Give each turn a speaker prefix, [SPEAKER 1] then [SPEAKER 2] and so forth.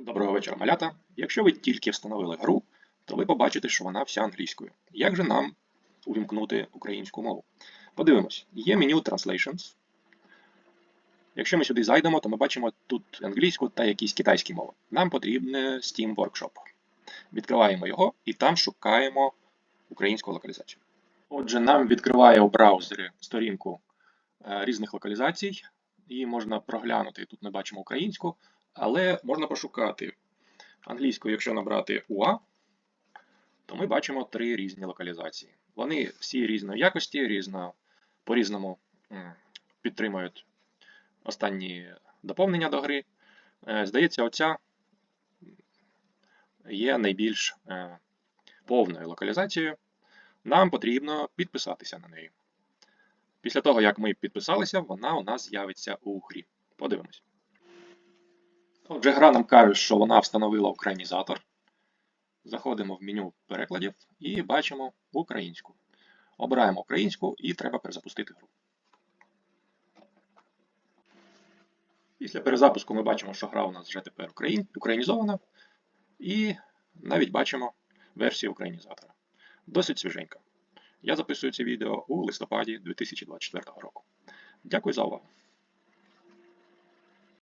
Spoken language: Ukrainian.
[SPEAKER 1] Доброго вечора, малята. Якщо ви тільки встановили гру, то ви побачите, що вона вся англійською. Як же нам увімкнути українську мову? Подивимось, є меню Translations. Якщо ми сюди зайдемо, то ми бачимо тут англійську та якісь китайські мови. Нам потрібен Steam Workshop. Відкриваємо його і там шукаємо українську локалізацію. Отже, нам відкриває у браузері сторінку е, різних локалізацій. Її можна проглянути. Тут ми бачимо українську, але можна пошукати англійською, якщо набрати UA, то ми бачимо три різні локалізації. Вони всі різної якості, різно, по-різному підтримують останні доповнення до гри. Е, Здається, оця є найбільш е, повною локалізацією. Нам потрібно підписатися на неї. Після того, як ми підписалися, вона у нас з'явиться у грі. Подивимось. Отже, гра нам каже, що вона встановила українізатор. Заходимо в меню перекладів і бачимо українську. Обираємо українську і треба перезапустити гру. Після перезапуску ми бачимо, що гра у нас вже тепер україн... українізована. І навіть бачимо версію українізатора. Досить свіженька. Я записую це відео у листопаді 2024 року. Дякую за увагу.